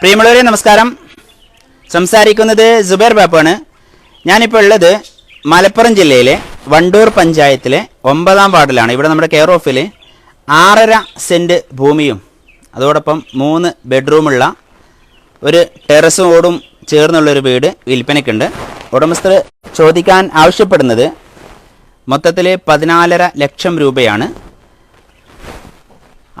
പ്രിയമുള്ളവരെ നമസ്കാരം. സംസാരിക്കുന്നത് സുബൈർ ബാപ്പാണ്. ഞാനിപ്പോൾ ഉള്ളത് മലപ്പുറം ജില്ലയിലെ വണ്ടൂർ പഞ്ചായത്തിലെ ഒമ്പതാം വാർഡിലാണ്. ഇവിടെ നമ്മുടെ കെയർ ഓഫിൽ ആറര സെന്റ് ഭൂമിയും അതോടൊപ്പം മൂന്ന് ബെഡ്റൂമുള്ള ഒരു ടെറസോടും ചേർന്നുള്ളൊരു വീട് വിൽപ്പനയ്ക്കുണ്ട്. ഉടമസ്ഥർ ചോദിക്കാൻ ആവശ്യപ്പെടുന്നത് മൊത്തത്തിൽ പതിനാലര ലക്ഷം രൂപയാണ്.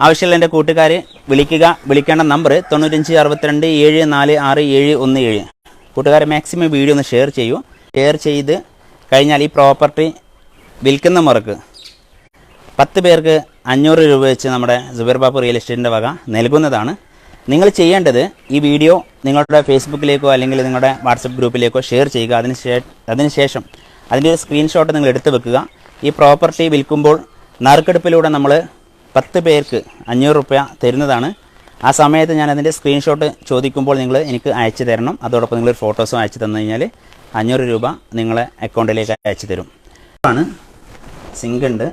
ആവശ്യമുള്ള എന്റെ കൂട്ടുകാർ വിളിക്കുക. വിളിക്കേണ്ട നമ്പർ തൊണ്ണൂറ്റഞ്ച് അറുപത്തിരണ്ട് ഏഴ് നാല് ആറ് ഏഴ് ഒന്ന് ഏഴ്. കൂട്ടുകാർ മാക്സിമം വീഡിയോ ഒന്ന് ഷെയർ ചെയ്യൂ. ഷെയർ ചെയ്ത് കഴിഞ്ഞാൽ ഈ പ്രോപ്പർട്ടി വിൽക്കുന്ന മുറക്ക് പത്ത് പേർക്ക് അഞ്ഞൂറ് രൂപ വെച്ച് നമ്മുടെ സുബൈർ ബാബു റിയൽ എസ്റ്റേറ്റിന്റെ വക നൽകുന്നതാണ്. നിങ്ങൾ ചെയ്യേണ്ടത് ഈ വീഡിയോ നിങ്ങളുടെ ഫേസ്ബുക്കിലേക്കോ അല്ലെങ്കിൽ നിങ്ങളുടെ വാട്സപ്പ് ഗ്രൂപ്പിലേക്കോ ഷെയർ ചെയ്യുക. അതിന് അതിനുശേഷം അതിന്റെ ഒരു സ്ക്രീൻഷോട്ട് നിങ്ങൾ എടുത്ത് വെക്കുക. ഈ പ്രോപ്പർട്ടി വിൽക്കുമ്പോൾ നറുക്കെടുപ്പിലൂടെ നമ്മൾ പത്ത് പേർക്ക് അഞ്ഞൂറ് രൂപ തരുന്നതാണ്. ആ സമയത്ത് ഞാൻ അതിന്റെ സ്ക്രീൻഷോട്ട് ചോദിക്കുമ്പോൾ നിങ്ങൾ എനിക്ക് അയച്ചു തരണം. അതോടൊപ്പം നിങ്ങൾ ഫോട്ടോസും അയച്ചു തന്നു കഴിഞ്ഞാൽ അഞ്ഞൂറ് രൂപ നിങ്ങളെ അക്കൗണ്ടിലേക്ക് അയച്ചു തരും. ആണ്. സിങ്കുണ്ട്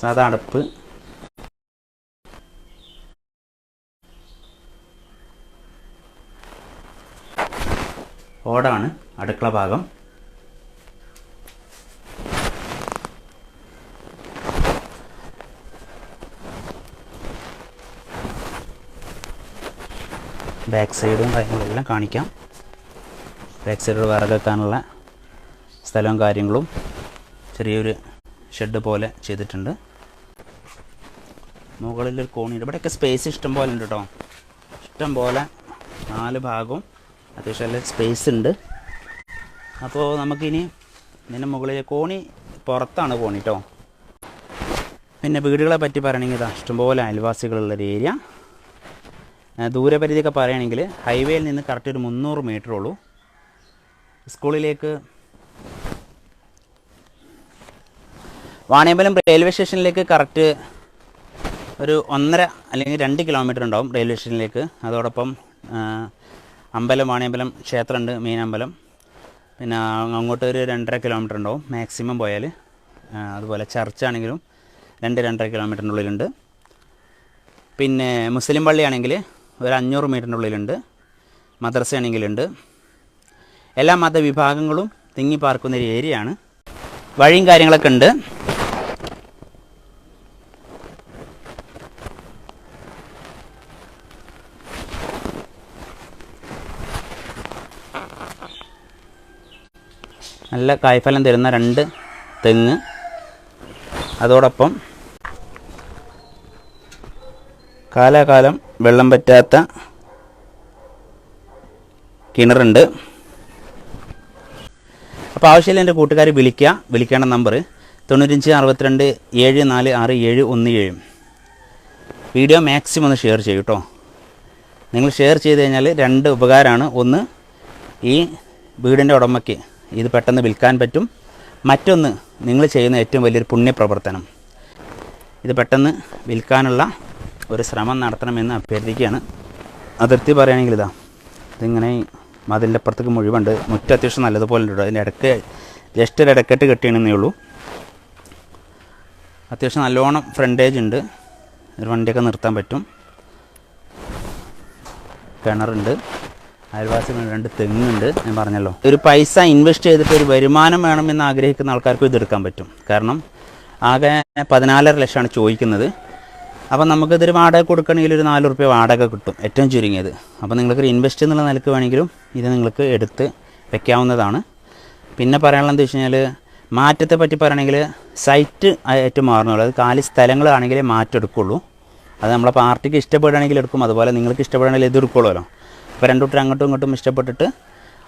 സാധാ അടപ്പ്. ഓടാണ് അടുക്കള ഭാഗം. ബാക്ക് സൈഡും കാര്യങ്ങളെല്ലാം കാണിക്കാം. ബാക്ക് സൈഡ് വിറക് വെക്കാനുള്ള സ്ഥലവും കാര്യങ്ങളും ചെറിയൊരു ഷെഡ് പോലെ ചെയ്തിട്ടുണ്ട്. മുകളിലൊരു കോണിയുണ്ട് ഇവിടെയൊക്കെ സ്പേസ് ഇഷ്ടം പോലെ ഉണ്ട് കേട്ടോ. ഇഷ്ടം പോലെ നാല് ഭാഗവും അത്യാവശ്യം നല്ല സ്പേസ് ഉണ്ട്. അപ്പോൾ നമുക്കിനി ഇതിന്റെ മുകളിൽ കോണി പുറത്താണ് കോണി കേട്ടോ. പിന്നെ വീടുകളെ പറ്റി പറയണമെങ്കിൽ ഇതാ ഇഷ്ടംപോലെ അയൽവാസികളുള്ളൊരു ഏരിയ ദൂരപരിധിയൊക്കെ പറയുകയാണെങ്കിൽ ഹൈവേയിൽ നിന്ന് കറക്റ്റ് ഒരു മുന്നൂറ് മീറ്റർ ഉള്ളൂ. സ്കൂളിലേക്ക് വാണിയമ്പലം റെയിൽവേ സ്റ്റേഷനിലേക്ക് കറക്റ്റ് ഒരു ഒന്നര അല്ലെങ്കിൽ രണ്ട് കിലോമീറ്റർ ഉണ്ടാവും റെയിൽവേ സ്റ്റേഷനിലേക്ക് അതോടൊപ്പം അമ്പലം വാണിയമ്പലം ക്ഷേത്രമുണ്ട് മെയിൻ അമ്പലം. പിന്നെ അങ്ങോട്ട് ഒരു രണ്ടര കിലോമീറ്റർ ഉണ്ടാവും മാക്സിമം പോയാൽ അതുപോലെ ചർച്ചാണെങ്കിലും രണ്ട് രണ്ടര കിലോമീറ്ററിന്റെ ഉള്ളിലുണ്ട്. പിന്നെ മുസ്ലിം പള്ളിയാണെങ്കിൽ ഒരു അഞ്ഞൂറ് മീറ്ററിന്റെ ഉള്ളിലുണ്ട് മദ്രസ ആണെങ്കിലുണ്ട്. എല്ലാ മതവിഭാഗങ്ങളും തിങ്ങി പാർക്കുന്ന ഒരു ഏരിയയാണ്. വഴിയും കാര്യങ്ങളൊക്കെ ഉണ്ട്. നല്ല കായ്ഫലം തരുന്ന രണ്ട് തെങ്ങ്. അതോടൊപ്പം കാലാകാലം വെള്ളം പറ്റാത്ത കിണറുണ്ട്. അപ്പോൾ ആവശ്യമില്ല എന്റെ കൂട്ടുകാർ വിളിക്കുക വിളിക്കേണ്ട നമ്പർ തൊണ്ണൂറ്റഞ്ച് അറുപത്തിരണ്ട് ഏഴ് നാല് ആറ് ഏഴ് ഒന്ന് ഏഴ്. വീഡിയോ മാക്സിമം ഒന്ന് ഷെയർ ചെയ്യൂ കേട്ടോ നിങ്ങൾ ഷെയർ ചെയ്ത് കഴിഞ്ഞാൽ രണ്ട് ഉപകാരമാണ്. ഒന്ന് ഈ വീടിന്റെ ഉടമയ്ക്ക് ഇത് പെട്ടെന്ന് വിൽക്കാൻ പറ്റും. മറ്റൊന്ന് നിങ്ങൾ ചെയ്യുന്ന ഏറ്റവും വലിയൊരു പുണ്യപ്രവർത്തനം. ഇത് പെട്ടെന്ന് വിൽക്കാനുള്ള ഒരു ശ്രമം നടത്തണമെന്ന് അഭ്യർത്ഥിക്കുകയാണ്. അതിർത്തി പറയുകയാണെങ്കിൽ ഇതാ ഇതിങ്ങനെ മതിലിന്റെ അപ്പുറത്തേക്ക് മുഴുവുണ്ട് മുറ്റം അത്യാവശ്യം നല്ലതുപോലെ ഉണ്ട് അതിന്റെ ഇടയ്ക്ക് ജസ്റ്റ് ഒരു ഇടക്കെട്ട് കെട്ടിയാണെന്നേ ഉള്ളൂ. അത്യാവശ്യം നല്ലോണം ഫ്രണ്ടേജ് ഉണ്ട്. ഒരു വണ്ടിയൊക്കെ നിർത്താൻ പറ്റും. കിണറുണ്ട് അയൽവാസികൾ രണ്ട് തെങ്ങുണ്ട് ഞാൻ പറഞ്ഞല്ലോ. ഒരു പൈസ ഇൻവെസ്റ്റ് ചെയ്തിട്ട് ഒരു വരുമാനം വേണമെന്ന് ആഗ്രഹിക്കുന്ന ആൾക്കാർക്കും ഇതെടുക്കാൻ പറ്റും. കാരണം ആകെ പതിനാലര ലക്ഷമാണ് ചോദിക്കുന്നത്. അപ്പോൾ നമുക്കിതൊരു വാടക കൊടുക്കണമെങ്കിൽ ഒരു നാല് റുപ്യ വാടക കിട്ടും. ഏറ്റവും ചുരുങ്ങിയത്. അപ്പോൾ നിങ്ങൾക്ക് ഇൻവെസ്റ്റ് എന്നുള്ള നിലയ്ക്ക് വേണമെങ്കിലും ഇത് നിങ്ങൾക്ക് എടുത്ത് വെക്കാവുന്നതാണ്. പിന്നെ പറയാനുള്ളത് എന്താ വെച്ച് കഴിഞ്ഞാൽ മാറ്റത്തെ പറ്റി പറയുകയാണെങ്കിൽ സൈറ്റ് ഏറ്റവും മാറുന്നുള്ളൂ. അത് കാലി സ്ഥലങ്ങളാണെങ്കിൽ മാറ്റം എടുക്കുള്ളൂ അത് നമ്മളെ പാർട്ടിക്ക് ഇഷ്ടപ്പെടുകയാണെങ്കിൽ എടുക്കും. അതുപോലെ നിങ്ങൾക്ക് ഇഷ്ടപ്പെടുകയാണെങ്കിൽ ഇത് എടുക്കുള്ളൂല്ലോ. അപ്പോൾ രണ്ടു കൂട്ടർ അങ്ങോട്ടും ഇങ്ങോട്ടും ഇഷ്ടപ്പെട്ടിട്ട്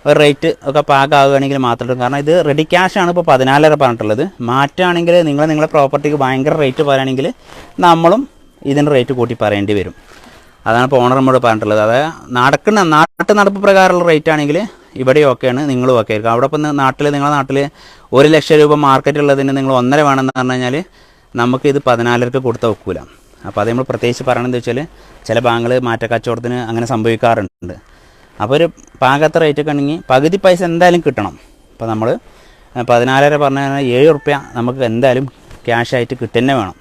ഒരു റേറ്റ് ഒക്കെ പാകാവുകയാണെങ്കിൽ മാത്രം കാരണം ഇത് റെഡി ക്യാഷ് ആണ് ഇപ്പോൾ പതിനാലര പറഞ്ഞിട്ടുള്ളത്. മാറ്റാണെങ്കിൽ നിങ്ങൾ നിങ്ങളുടെ പ്രോപ്പർട്ടിക്ക് ഭയങ്കര റേറ്റ് പറയുകയാണെങ്കിൽ നമ്മളും ഇതിന് റേറ്റ് കൂട്ടി പറയേണ്ടി വരും. അതാണ് ഇപ്പോൾ ഓണർ നമ്മോട് പറഞ്ഞിട്ടുള്ളത്. അതായത് നടക്കുന്ന നാട്ടു നടപ്പ് പ്രകാരമുള്ള റേറ്റ് ആണെങ്കിൽ ഇവിടെ ഓക്കെയാണ് നിങ്ങളും ഓക്കെ ആയിരിക്കും. അവിടെ ഇപ്പം നാട്ടിൽ നിങ്ങളുടെ നാട്ടിൽ ഒരു ലക്ഷം രൂപ മാർക്കറ്റ് ഉള്ളതിന് നിങ്ങൾ ഒന്നര വേണമെന്ന് പറഞ്ഞു കഴിഞ്ഞാൽ നമുക്ക് ഇത് പതിനാലരക്ക് കൊടുത്ത ഒക്കൂല. അപ്പോൾ അത് നമ്മൾ പ്രത്യേകിച്ച് പറയണമെന്ന് വെച്ചാൽ ചില ബാങ്കുകൾ മാറ്റക്കച്ചവടത്തിന് അങ്ങനെ സംഭവിക്കാറുണ്ട്. അപ്പോൾ ഒരു പാകത്തെ റേറ്റ് ഒക്കെ ഉണ്ടെങ്കിൽ പകുതി പൈസ എന്തായാലും കിട്ടണം. അപ്പോൾ നമ്മൾ പതിനാലര പറഞ്ഞു കഴിഞ്ഞാൽ ഏഴ് റുപ്യ നമുക്ക് എന്തായാലും ക്യാഷായിട്ട് കിട്ടുന്നേ വേണം.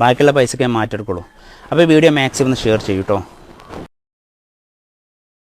ബാക്കിയുള്ള പൈസക്ക് ഞാൻ മാറ്റിയെടുക്കുള്ളൂ. അപ്പോൾ വീഡിയോ മാക്സിമം ഒന്ന് ഷെയർ ചെയ്യൂ കേട്ടോ